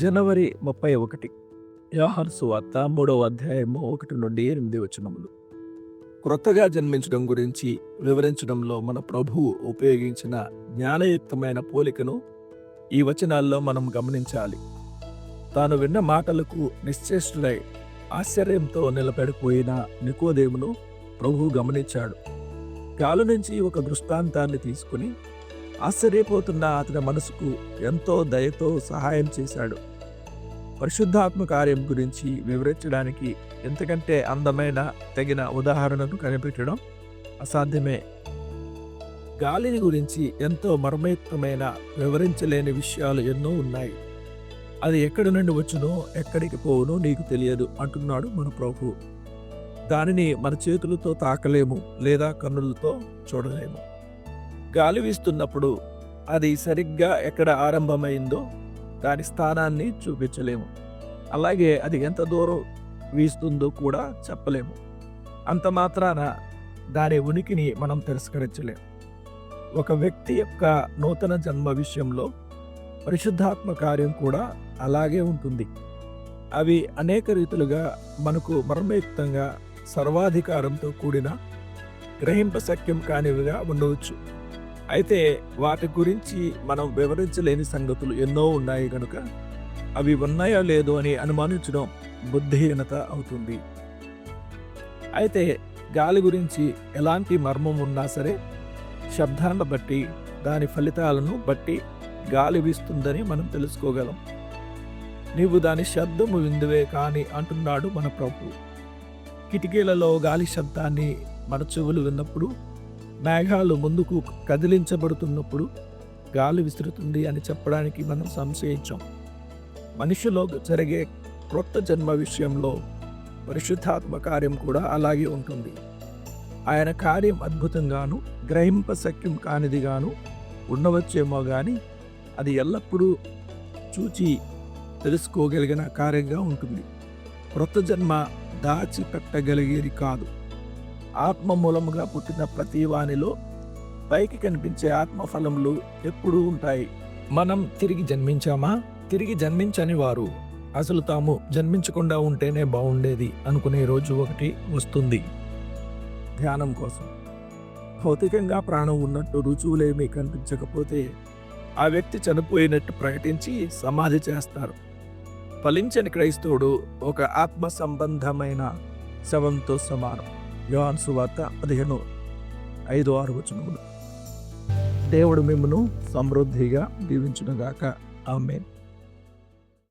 జనవరి ముప్పై ఒకటి యోహాను సువార్త మూడవ అధ్యాయము ఒకటి నుండి ఎనిమిది వచనములు. క్రొత్తగా జన్మించడం గురించి వివరించడంలో మన ప్రభువు ఉపయోగించిన జ్ఞానయుక్తమైన పోలికను ఈ వచనాల్లో మనం గమనించాలి. తాను విన్న మాటలకు నిశ్చేష్టుడై ఆశ్చర్యంతో నిలబడిపోయిన నికోదేమును ప్రభువు గమనించాడు. గాలు నుంచి ఒక దృష్టాంతాన్ని తీసుకుని ఆశ్చర్యపోతున్న అతని మనసుకు ఎంతో దయతో సహాయం చేశాడు. పరిశుద్ధాత్మ కార్యం గురించి వివరించడానికి ఎంతకంటే అందమైన తగిన ఉదాహరణను కనిపెట్టడం అసాధ్యమే. గాలిని గురించి ఎంతో మర్మయుక్తమైన వివరించలేని విషయాలు ఎన్నో ఉన్నాయి. అది ఎక్కడి నుండి వచ్చునో ఎక్కడికి పోవునో నీకు తెలియదు అంటున్నాడు మన ప్రభు. దానిని మన చేతులతో తాకలేము లేదా కన్నులతో చూడలేము. గాలి వీస్తున్నప్పుడు అది సరిగ్గా ఎక్కడ ఆరంభమైందో దాని స్థానాన్ని చూపించలేము. అలాగే అది ఎంత దూరం వీస్తుందో కూడా చెప్పలేము. అంత మాత్రాన దాని ఉనికిని మనం తిరస్కరించలేము. ఒక వ్యక్తి యొక్క నూతన జన్మ విషయంలో పరిశుద్ధాత్మ కార్యం కూడా అలాగే ఉంటుంది. అవి అనేక రీతులుగా మనకు మర్మయుక్తంగా సర్వాధికారంతో కూడిన గ్రహింపశక్యం కానివిగా ఉండవచ్చు. అయితే వాటి గురించి మనం వివరించలేని సంగతులు ఎన్నో ఉన్నాయి కనుక అవి ఉన్నాయో లేదో అని అనుమానించడం బుద్ధిహీనత అవుతుంది. అయితే గాలి గురించి ఎలాంటి మర్మం ఉన్నా సరే శబ్దాన్ని బట్టి దాని ఫలితాలను బట్టి గాలి వీస్తుందని మనం తెలుసుకోగలం. నీవు దాని శబ్దము విందువే కాని అంటున్నాడు మన ప్రభు. కిటికీలలో గాలి శబ్దాన్ని మన చెవులు విన్నప్పుడు మేఘాలు ముందుకు కదిలించబడుతున్నప్పుడు గాలి విసురుతుంది అని చెప్పడానికి మనం సంశయించాం. మనిషిలో జరిగే క్రొత్త జన్మ విషయంలో పరిశుద్ధాత్మ కార్యం కూడా అలాగే ఉంటుంది. ఆయన కార్యం అద్భుతంగాను గ్రహింప సఖ్యం కానిదిగాను ఉండవచ్చేమో కానీ అది ఎల్లప్పుడూ చూచి తెలుసుకోగలిగిన కార్యంగా ఉంటుంది. క్రొత్త జన్మ దాచిపెట్టగలిగేది కాదు. ఆత్మ మూలముగా పుట్టిన ప్రతి వానిలో పైకి కనిపించే ఆత్మ ఫలములు ఎప్పుడూ ఉంటాయి. మనం తిరిగి జన్మించామా? తిరిగి జన్మించని వారు అసలు తాము జన్మించకుండా ఉంటేనే బాగుండేది అనుకునే రోజు ఒకటి వస్తుంది. ధ్యానం కోసం. భౌతికంగా ప్రాణం ఉన్నట్టు రుజువులేమీ కనిపించకపోతే ఆ వ్యక్తి చనిపోయినట్టు ప్రకటించి సమాధి చేస్తారు. ఫలించని క్రైస్తవుడు ఒక ఆత్మ సంబంధమైన శవంతో సమానం. యోహాన్ సువార్త పదిహేను ఐదు ఆరు వచనములు. దేవుడు మిమ్మను సమృద్ధిగా దీవించునుగాక. ఆమెన్.